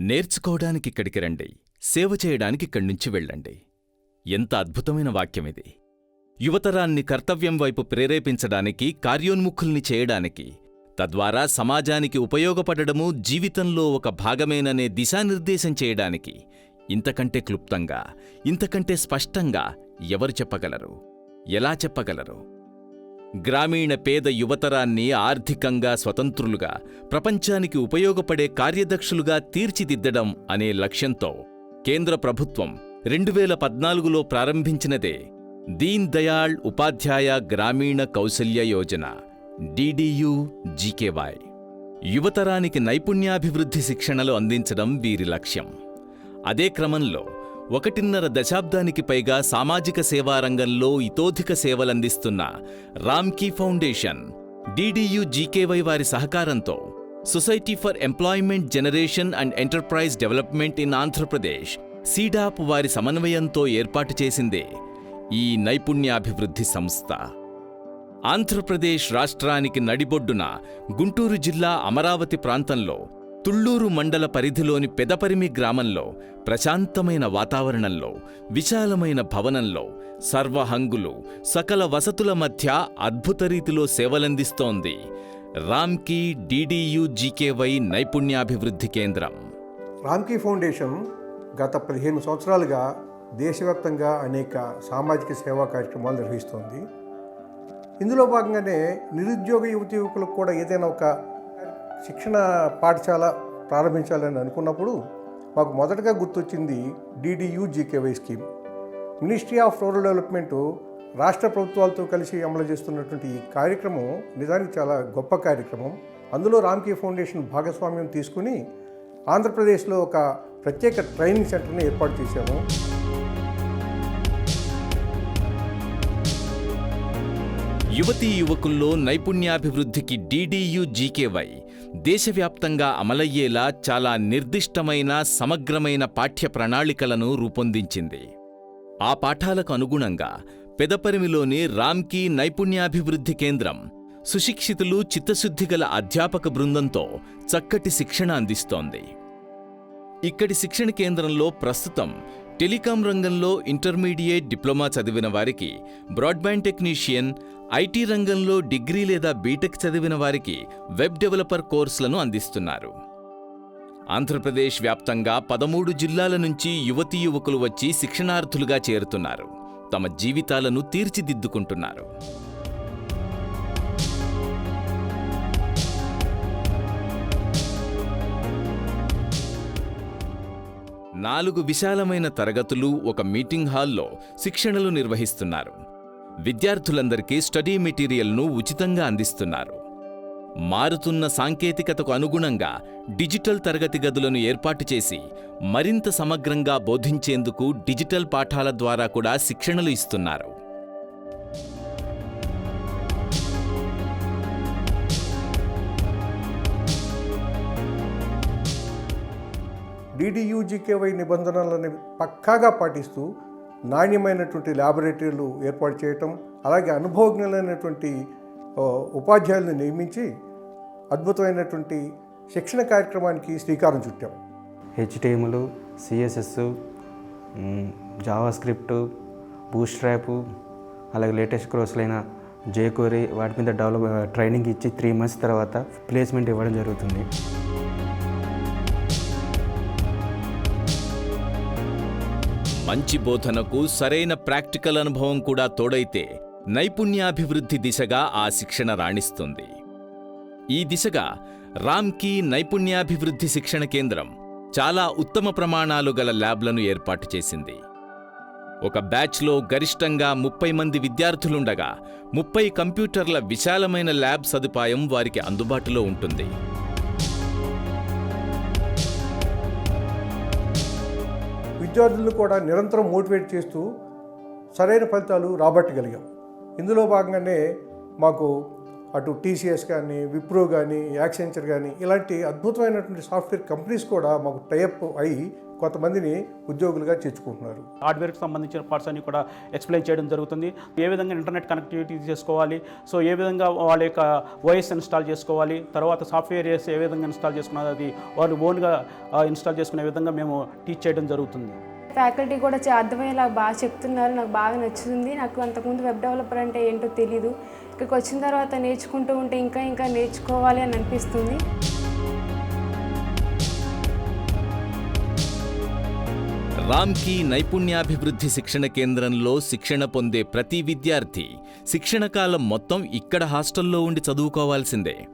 నేర్చుకోవడానికి ఇక్కడికి రండి సేవ చేయడానికి ఇక్కడి నుంచి వెళ్ళండి. ఎంత అద్భుతమైన వాక్యం ఇది. యువతరాన్ని కర్తవ్యం వైపు ప్రేరేపించడానికి కార్యోన్ముఖుల్ని చేయడానికి తద్వారా సమాజానికి ఉపయోగపడడము జీవితంలో ఒక భాగమేననే దిశానిర్దేశం చేయడానికి ఇంతకంటే క్లుప్తంగా ఇంతకంటే స్పష్టంగా ఎవరు చెప్పగలరు? ఎలా చెప్పగలరు? గ్రామీణ పేద యువతరాన్ని ఆర్థికంగా స్వతంత్రులుగా ప్రపంచానికి ఉపయోగపడే కార్యదక్షులుగా తీర్చిదిద్దడం అనే లక్ష్యంతో కేంద్ర ప్రభుత్వం రెండు వేల పద్నాలుగులో ప్రారంభించినదే దీన్ దయాళ్ ఉపాధ్యాయ గ్రామీణ కౌశల్య యోజన డిడియు జీకేవాయ్ యువతరానికి నైపుణ్యాభివృద్ధి శిక్షణలు అందించడం వీరి లక్ష్యం. అదే క్రమంలో ఒకటిన్నర దశాబ్దానికి పైగా సామాజిక సేవా రంగంలో ఇతోధిక సేవలందిస్తున్న రామ్కీ ఫౌండేషన్ డిడియు జీకేవై వారి సహకారంతో society for employment generation and enterprise development in Andhra Pradesh SEEDAP వారి సమన్వయంతో ఏర్పాటు చేసిందే ఈ నైపుణ్యాభివృద్ధి సంస్థ. ఆంధ్రప్రదేశ్ రాష్ట్రానికి నడిబొడ్డున గుంటూరు జిల్లా అమరావతి ప్రాంతంలో తుళ్ళూరు మండల పరిధిలోని పెదపరిమి గ్రామంలో ప్రశాంతమైన వాతావరణంలో విశాలమైన భవనంలో సర్వహంగులు సకల వసతుల మధ్య అద్భుత రీతిలో సేవలందిస్తోంది. రామ్కీ డిడియు జీకేవై నైపుణ్యాభివృద్ధి కేంద్రం. రామ్కీ ఫౌండేషన్ గత పదిహేను సంవత్సరాలుగా దేశవ్యాప్తంగా అనేక సామాజిక సేవా కార్యక్రమాలు నిర్వహిస్తోంది. ఇందులో భాగంగానే నిరుద్యోగ యువతి యువకులకు కూడా ఏదైనా ఒక శిక్షణ పాఠశాల ప్రారంభించాలని అనుకున్నప్పుడు మాకు మొదటగా గుర్తొచ్చింది DDU GKY scheme. Ministry of rural development రాష్ట్ర ప్రభుత్వాలతో కలిసి అమలు చేస్తున్నటువంటి ఈ కార్యక్రమం నిజానికి చాలా గొప్ప కార్యక్రమం. అందులో రామ్కీ ఫౌండేషన్ భాగస్వామ్యం తీసుకుని ఆంధ్రప్రదేశ్లో ఒక ప్రత్యేక ట్రైనింగ్ సెంటర్ని ఏర్పాటు చేశాము. యువతీ యువకుల్లో నైపుణ్యాభివృద్ధికి డీడీయూ జీకేవై దేశవ్యాప్తంగా అమలయ్యేలా చాలా నిర్దిష్టమైన సమగ్రమైన పాఠ్య ప్రణాళికలను రూపొందించింది. ఆ పాఠాలకు అనుగుణంగా పెదపరిమిలోని రామ్కీ నైపుణ్యాభివృద్ధి కేంద్రం సుశిక్షితులు చిత్తశుద్ధిగల అధ్యాపక బృందంతో చక్కటి శిక్షణ అందిస్తోంది. ఇక్కడి శిక్షణ కేంద్రంలో ప్రస్తుతం టెలికాం రంగంలో ఇంటర్మీడియేట్ డిప్లొమా చదివిన వారికి బ్రాడ్బ్యాండ్ టెక్నీషియన్ ఐటీ రంగంలో డిగ్రీ లేదా బీటెక్ చదివిన వారికి వెబ్ డెవలపర్ కోర్సులను అందిస్తున్నారు. ఆంధ్రప్రదేశ్ వ్యాప్తంగా పదమూడు జిల్లాల నుంచి యువతీ యువకులు వచ్చి శిక్షణార్థులుగా చేరుతున్నారు. తమ జీవితాలను తీర్చిదిద్దుకుంటున్నారు. నాలుగు విశాలమైన తరగతులు ఒక మీటింగ్ హాల్లో శిక్షణలు నిర్వహిస్తున్నారు. విద్యార్థులందరికీ స్టడీ మెటీరియల్ను ఉచితంగా అందిస్తున్నారు. మారుతున్న సాంకేతికతకు అనుగుణంగా డిజిటల్ తరగతి గదులను ఏర్పాటు చేసి మరింత సమగ్రంగా బోధించేందుకు డిజిటల్ పాఠాల ద్వారా కూడా శిక్షణలు ఇస్తున్నారు. డిడియూజీకేవై నిబంధనలని పక్కాగా పాటిస్తూ నాణ్యమైనటువంటి ల్యాబొరేటరీలు ఏర్పాటు చేయటం అలాగే అనుభవజ్ఞులైనటువంటి ఉపాధ్యాయులను నియమించి అద్భుతమైనటువంటి శిక్షణ కార్యక్రమానికి శ్రీకారం చుట్టాం. HTML CSS Java script bootstrap అలాగే లేటెస్ట్ క్రోస్లైన జేకోరీ వాటి మీద డెవలప్ ట్రైనింగ్ ఇచ్చి త్రీ మంత్స్ తర్వాత ప్లేస్మెంట్ ఇవ్వడం జరుగుతుంది. మంచి బోధనకు సరైన ప్రాక్టికల్ అనుభవం కూడా తోడైతే నైపుణ్యాభివృద్ధి దిశగా ఆ శిక్షణ రాణిస్తుంది. ఈ దిశగా రామ్కీ నైపుణ్యాభివృద్ధి శిక్షణ కేంద్రం చాలా ఉత్తమ ప్రమాణాలు గల ల్యాబ్లను ఏర్పాటు చేసింది. ఒక బ్యాచ్లో గరిష్టంగా ముప్పై మంది విద్యార్థులుండగా ముప్పై కంప్యూటర్ల విశాలమైన ల్యాబ్ సదుపాయం వారికి అందుబాటులో ఉంటుంది. విద్యార్థులను కూడా నిరంతరం మోటివేట్ చేస్తూ సరైన ఫలితాలు రాబట్టగలిగాం. ఇందులో భాగంగానే మాకు అటు టీసీఎస్ కానీ విప్రో కానీ యాక్సెంచర్ కానీ ఇలాంటి అద్భుతమైనటువంటి సాఫ్ట్వేర్ కంపెనీస్ కూడా మాకు టైఅప్ అయ్యి కొంతమందిని ఉద్యోగులుగా చేర్చుకుంటున్నారు. హార్డ్వేర్కి సంబంధించిన పార్ట్స్ అన్ని కూడా ఎక్స్ప్లెయిన్ చేయడం జరుగుతుంది. ఏ విధంగా ఇంటర్నెట్ కనెక్టివిటీ చేసుకోవాలి సో ఏ విధంగా వాళ్ళ యొక్క ఓఎస్ ఇన్స్టాల్ చేసుకోవాలి తర్వాత సాఫ్ట్వేర్ ఏ విధంగా ఇన్స్టాల్ చేసుకున్నది అది వాళ్ళు ఓన్గా ఇన్స్టాల్ చేసుకునే విధంగా మేము టీచ్ చేయడం జరుగుతుంది. ఫ్యాకల్టీ కూడా చా- అర్థమయ్యేలా బాగా చెప్తున్నారు నాకు బాగా నచ్చుతుంది. నాకు అంతకుముందు వెబ్ డెవలపర్ అంటే ఏంటో తెలీదు. ఇక్కడికి వచ్చిన తర్వాత నేర్చుకుంటూ ఉంటే ఇంకా ఇంకా నేర్చుకోవాలి అని అనిపిస్తుంది. రామ్కి నైపుణ్యాభివృద్ధి శిక్షణ కేంద్రంలో శిక్షణ పొందే ప్రతి విద్యార్థి శిక్షణ కాలం మొత్తం ఇక్కడ హాస్టల్లో ఉండి చదువుకోవాల్సిందే.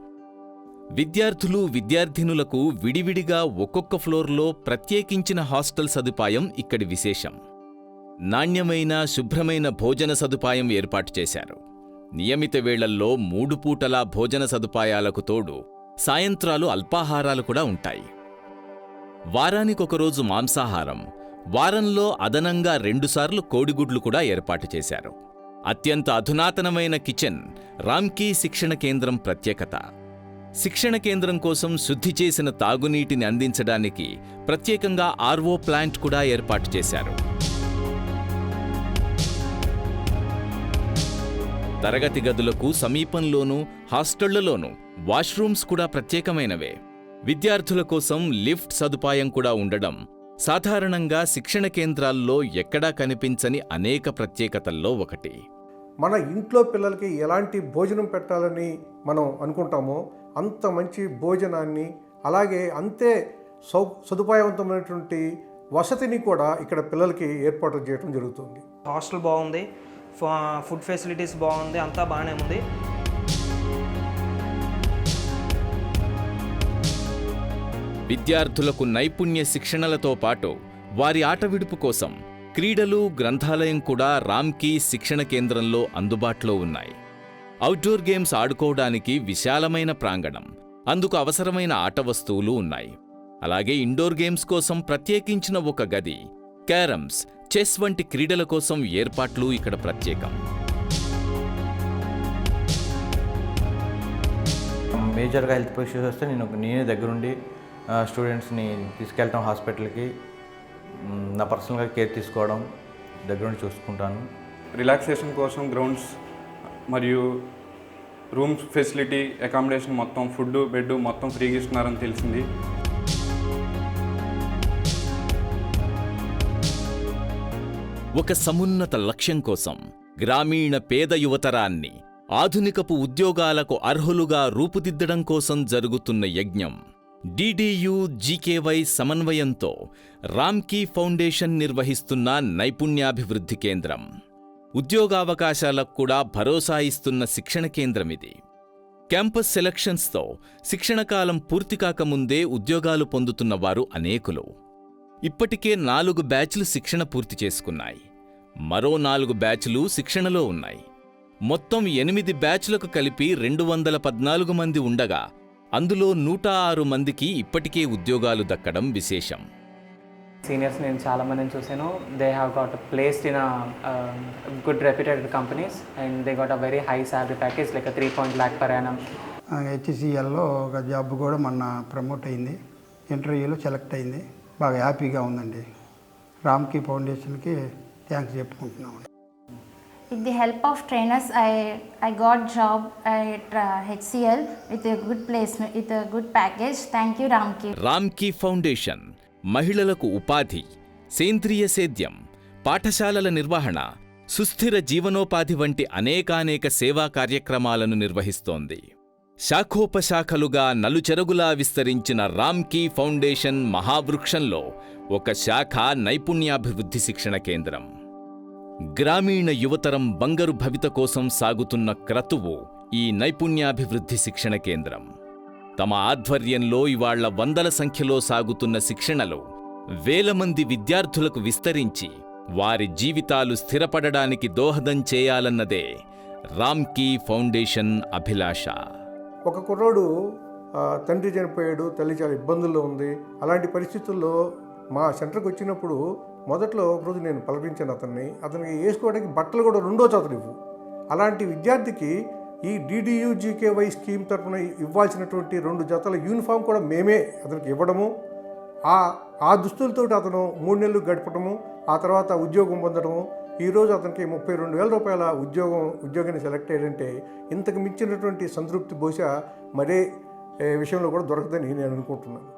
విద్యార్థులు విద్యార్థినులకు విడివిడిగా ఒక్కొక్క ఫ్లోర్లో ప్రత్యేకించిన హాస్టల్ సదుపాయం ఇక్కడి విశేషం. నాణ్యమైన శుభ్రమైన భోజన సదుపాయం ఏర్పాటు చేశారు. నియమిత వేళల్లో మూడు పూటలా భోజన సదుపాయాలకు తోడు సాయంత్రాలు అల్పాహారాలు కూడా ఉంటాయి. వారానికొకరోజు మాంసాహారం వారంలో అదనంగా రెండుసార్లు కోడిగుడ్లు కూడా ఏర్పాటు చేశారు. అత్యంత అధునాతనమైన కిచెన్ రామ్కీ శిక్షణ కేంద్రం ప్రత్యేకత. శిక్షణ కేంద్రం కోసం శుద్ధి చేసిన తాగునీటిని అందించడానికి ప్రత్యేకంగా ఆర్వో ప్లాంట్ కూడా ఏర్పాటు చేశారు. తరగతి గదులకు సమీపంలోనూ హాస్టళ్ళలోనూ వాష్రూమ్స్ కూడా ప్రత్యేకమైనవే. విద్యార్థుల కోసం లిఫ్ట్ సదుపాయం కూడా ఉండడం సాధారణంగా శిక్షణ కేంద్రాల్లో ఎక్కడా కనిపించని అనేక ప్రత్యేకతల్లో ఒకటి. మన ఇంట్లో పిల్లలకి ఎలాంటి భోజనం పెట్టాలని మనం అనుకుంటామో అంత మంచి భోజనాన్ని అలాగే అంతే సౌ సదుపాయవంతమైనటువంటి వసతిని కూడా ఇక్కడ పిల్లలకి ఏర్పాటు చేయడం జరుగుతుంది. హాస్టల్ బాగుంది ఫా- ఫుడ్ ఫెసిలిటీస్ బాగుంది అంతా బాగానే ఉంది. విద్యార్థులకు నైపుణ్య శిక్షణలతో పాటు వారి ఆట విడుపు కోసం క్రీడలు గ్రంథాలయం కూడా రామ్కీ శిక్షణ కేంద్రంలో అందుబాటులో ఉన్నాయి. అవుట్డోర్ గేమ్స్ ఆడుకోవడానికి విశాలమైన ప్రాంగణం అందుకు అవసరమైన ఆట వస్తువులు ఉన్నాయి. అలాగే ఇండోర్ గేమ్స్ కోసం ప్రత్యేకించిన ఒక గది క్యారమ్స్ చెస్ వంటి క్రీడల కోసం ఏర్పాట్లు ఇక్కడ ప్రత్యేకం. మేజర్గా హెల్త్ ఇష్యూస్ వస్తే నేను నేనే దగ్గరుండి స్టూడెంట్స్ని తీసుకెళ్ళటం హాస్పిటల్కి. నా పర్సనల్గా కేర్ తీసుకోవడం దగ్గరుండి చూసుకుంటాను. రిలాక్సేషన్ కోసం గ్రౌండ్స్ మరియు రూమ్స్ ఫెసిలిటీ అకామిడేషన్ మొత్తం ఫుడ్ బెడ్ మొత్తం ఫ్రీగా ఇస్తున్నారని తెలిసింది. ఒక సమున్నత లక్ష్యం కోసం గ్రామీణ పేద యువతరాన్ని ఆధునికపు ఉద్యోగాలకు అర్హులుగా రూపుదిద్దడం కోసం జరుగుతున్న యజ్ఞం. డిడియు జీకేవై సమన్వయంతో రామ్కీ ఫౌండేషన్ నిర్వహిస్తున్న నైపుణ్యాభివృద్ధి కేంద్రం. ఉద్యోగావకాశాలకు కూడా భరోసా ఇస్తున్న శిక్షణ కేంద్రం ఇది. క్యాంపస్ సెలక్షన్స్తో శిక్షణ కాలం పూర్తి కాకముందే ఉద్యోగాలు పొందుతున్న వారు అనేకులు. ఇప్పటికే నాలుగు బ్యాచ్లు శిక్షణ పూర్తి చేసుకున్నాయి. మరో నాలుగు బ్యాచ్లు శిక్షణలో ఉన్నాయి. మొత్తం ఎనిమిది బ్యాచ్లకు కలిపి రెండు వందల పద్నాలుగు మంది ఉండగా అందులో నూట ఆరు మందికి ఇప్పటికే ఉద్యోగాలు దక్కడం విశేషం. సీనియర్స్ నేను చాలా మందిని చూసాను they have got placed in good reputed companies and they got a very high salary package like three point lakh per annum హెచ్సిఎల్లో ఒక జాబ్ కూడా మొన్న ప్రమోట్ అయింది. ఇంటర్వ్యూలో సెలెక్ట్ అయింది. బాగా హ్యాపీగా ఉందండి. రామ్కి ఫౌండేషన్కి థ్యాంక్స్ చెప్పుకుంటున్నాం With the help of trainers, I, I got job at uh, HCL with a good placement, with a good package. Thank you, Ramki. Ramki foundation మహిళలకు ఉపాధి సేంద్రియ సేద్యం పాఠశాలల నిర్వహణ సుస్థిర జీవనోపాధి వంటి అనేకానేక సేవా కార్యక్రమాలను నిర్వహిస్తోంది శాఖోపశాఖలుగా నలుచెరగులా విస్తరించిన రామ్కీ ఫౌండేషన్ మహావృక్షంలో ఒక శాఖ నైపుణ్యాభివృద్ధి శిక్షణ కేంద్రం గ్రామీణ యువతరం బంగరు భవిత కోసం సాగుతున్న క్రతువు ఈ నైపుణ్యాభివృద్ధి శిక్షణ కేంద్రం. తమ ఆధ్వర్యంలో ఇవాళ్ళ వందల సంఖ్యలో సాగుతున్న శిక్షణలు వేల మంది విద్యార్థులకు విస్తరించి వారి జీవితాలు స్థిరపడడానికి దోహదం చేయాలన్నదే రామ్కీ ఫౌండేషన్ అభిలాష. ఒక కుర్రోడు తండ్రి చనిపోయాడు తల్లి చాలా ఇబ్బందుల్లో ఉంది. అలాంటి పరిస్థితుల్లో మా సెంటర్కి వచ్చినప్పుడు మొదట్లో ఒకరోజు నేను పలకరించాను అతన్ని. అతనికి వేసుకోవడానికి బట్టలు కూడా రెండో చదువు ఇవ్వు. అలాంటి విద్యార్థికి ఈ డీడీయూజీకేవై స్కీమ్ తరఫున ఇవ్వాల్సినటువంటి రెండు జతల యూనిఫామ్ కూడా మేమే అతనికి ఇవ్వడము. ఆ ఆ దుస్తులతో అతను మూడు నెలలు గడపడము ఆ తర్వాత ఉద్యోగం పొందడము ఈరోజు అతనికి ముప్పై రెండు వేల రూపాయల ఉద్యోగం ఉద్యోగాన్ని సెలెక్ట్ అయ్యాడంటే ఇంతకు మించినటువంటి సంతృప్తి బహుశా మరే విషయంలో కూడా దొరకదని నేను అనుకుంటున్నాను.